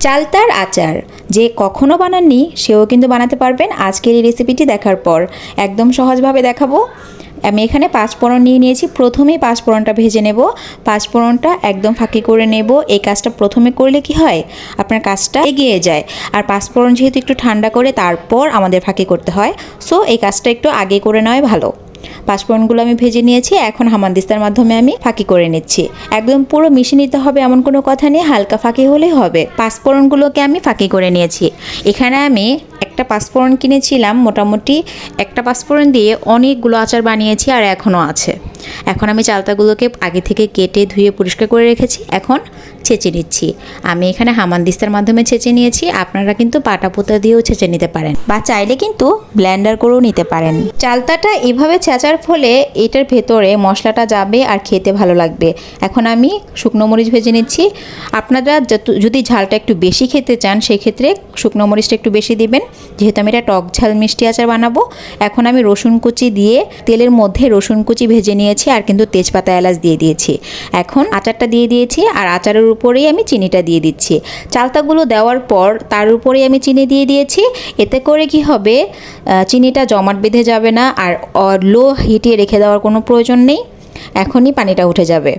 চালতার আচার। যে কখনো বানাননি, সেও কিন্তু বানাতে পারবেন। আজকের এই রেসিপিটি দেখার পর। একদম সহজভাবে দেখাবো। আমি এখানে পাঁচফোড়ন নিয়ে নিয়েছি। প্রথমেই পাঁচফোড়নটা ভেজে নেব। পাঁচফোড়নটা একদম ফাঁকি করে নেব। এই কাজটা প্রথমে করলে কি হয়? আপনার কাজটা এগিয়ে যায়। আর পাঁচফোড়ন যেহেতু একটু ঠান্ডা করে, তারপর আমাদের ফাঁকি করতে হয়। সো, এই কাজটা একটু আগে করে নেওয়াই ভালো। পাঁচফোড়নগুলো আমি ভেজে নিয়েছি, এখন হামানদিস্তার মাধ্যমে আমি ফাঁকি করে নিচ্ছি। একদম পুরো মিশিয়ে নিতে হবে এমন কোনো কথা নেই, হালকা ফাঁকি হলেই হবে। পাঁচফোড়নগুলোকে আমি ফাঁকি করে নিয়েছি। এখানে আমি একটা পাঁচফোড়ন কিনেছিলাম, মোটামুটি একটা পাঁচফোড়ন দিয়ে অনেকগুলো আচার বানিয়েছি আর এখনও আছে। এখন আমি চালতাগুলোকে আগে থেকে কেটে ধুয়ে পরিষ্কার করে রেখেছি। এখন ছেঁচে নিচ্ছি। আমি এখানে হামানদিস্তার মাধ্যমে ছেঁচে নিয়েছি, আপনারা কিন্তু পাটা পোতা দিয়েও ছেঁচে নিতে পারেন। বা চাইলে কিন্তু ব্লেন্ডার করেও নিতে পারেন। চালতাটা এভাবে ছেঁচার ফলে এটার ভেতরে মশলাটা যাবে আর খেতে ভালো লাগবে। এখন আমি শুকনো মরিচ ভেজে নিচ্ছি। আপনারা যদি ঝালটা একটু বেশি খেতে চান, সেক্ষেত্রে শুকনো মরিচটা একটু বেশি দিবেন। যেহেতু আমি এটা টক ঝাল মিষ্টি আচার বানাবো, এখন আমি রসুন কুচি দিয়ে তেলের মধ্যে রসুন কুচি ভেজে নিয়েছি আর কিন্তু তেজপাতা এলাচ দিয়ে দিয়েছি। এখন আচারটা দিয়ে দিয়েছি আর আচারের উপরেই আমি চিনিটা দিয়ে দিচ্ছি। চালতাগুলো দেওয়ার পর তার উপরেই আমি চিনি দিয়ে দিয়েছি। এতে করে কি হবে চিনিটা জমাট বেঁধে যাবে না আর লো হিটে রেখে দেওয়ার কোনো প্রয়োজন নেই। এখনই পানিটা উঠে যাবে।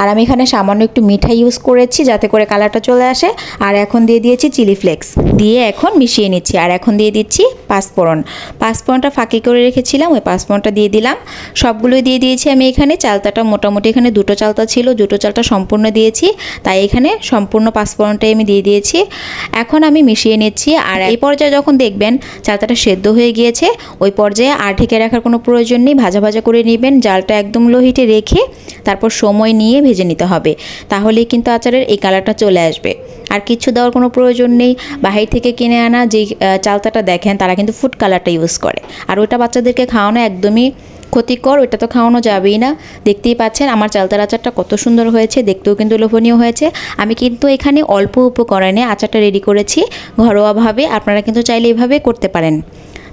আর আমি এখানে সামান্য একটু মিঠাই ইউজ করেছি যাতে করে কালারটা চলে আসে। আর এখন দিয়ে দিয়েছি চিলি ফ্লেক্স দিয়ে এখন মিশিয়ে নিচ্ছি। আর এখন দিয়ে দিচ্ছি পাঁচফোড়ন। পাঁচফোড়নটা ফাঁকি করে রেখেছিলাম, ওই পাঁচফোড়নটা দিয়ে দিলাম। সবগুলোই দিয়ে দিয়েছি আমি এখানে। চালতাটা মোটামুটি এখানে দুটো চালতা ছিল, দুটো চালটা সম্পূর্ণ দিয়েছি। তাই এখানে সম্পূর্ণ পাঁচফোড়নটাই আমি দিয়ে দিয়েছি। এখন আমি মিশিয়ে নিচ্ছি। আর এই পর্যায়ে যখন দেখবেন চালতাটা সেদ্ধ হয়ে গিয়েছে, ওই পর্যায়ে আর ঢেকে রাখার কোনো প্রয়োজন নেই। ভাজা ভাজা করে নেবেন। জালটা একদম লো হিটে রেখে তারপর সময় নিয়ে ভেজে নিতে হবে। তাহলেই কিন্তু আচারের এই কালারটা চলে আসবে। আর কিছু দেওয়ার কোনো প্রয়োজন নেই। বাহির থেকে কিনে আনা যে চালতাটা দেখেন, তারা কিন্তু ফুড কালারটা ইউজ করে। আর ওটা বাচ্চাদেরকে খাওয়ানো একদমই ক্ষতিকর ওটা তো খাওয়ানো যাবেই না। দেখতেই পাচ্ছেন আমার চালতার আচারটা কত সুন্দর হয়েছে, দেখতেও কিন্তু লোভনীয় হয়েছে। আমি কিন্তু এখানে অল্প উপকরণে আচারটা রেডি করেছি ঘরোয়াভাবে। আপনারা কিন্তু চাইলে এভাবে করতে পারেন।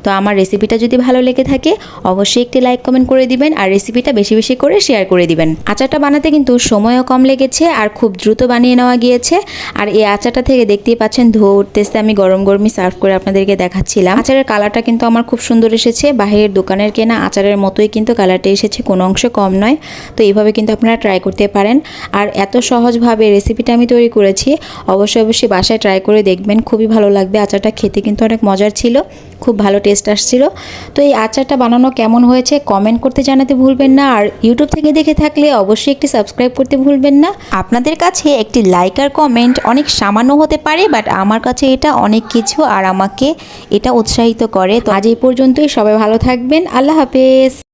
তো আমার রেসিপিটা যদি ভালো লেগে থাকে, অবশ্যই একটি লাইক কমেন্ট করে দিবেন আর রেসিপিটা বেশি বেশি করে শেয়ার করে দিবেন। আচারটা বানাতে কিন্তু সময়ও কম লেগেছে আর খুব দ্রুত বানিয়ে নেওয়া গিয়েছে। আর এই আচারটা থেকে দেখতেই পাচ্ছেন ধোয়া উঠতেছে, আমি গরম গরমই সার্ভ করে আপনাদেরকে দেখাচ্ছিলাম। আচারের কালারটা কিন্তু আমার খুব সুন্দর এসেছে। বাহিরের দোকানের কেনা আচারের মতোই কিন্তু কালারটা এসেছে, কোনো অংশে কম নয়। তো এইভাবে কিন্তু আপনারা ট্রাই করতে পারেন। আর এত সহজভাবে রেসিপিটা আমি তৈরি করেছি, অবশ্যই অবশ্যই বাসায় ট্রাই করে দেখবেন। খুবই ভালো লাগবে। আচারটা খেতে কিন্তু অনেক মজার ছিল। খুব ভালো টেস্ট আসছিল। তো এই আচারটা বানানো কেমন হয়েছে কমেন্ট করতে জানাতে ভুলবেন না। আর ইউটিউব থেকে দেখে থাকলে অবশ্যই একটি সাবস্ক্রাইব করতে ভুলবেন না। আপনাদের কাছে একটি লাইক আর কমেন্ট অনেক সামান্য হতে পারে বাট আমার কাছে এটা অনেক কিছু আর আমাকে এটা উৎসাহিত করে। তো আজ এই পর্যন্তই। সবাই ভালো থাকবেন। আল্লাহ হাফেজ।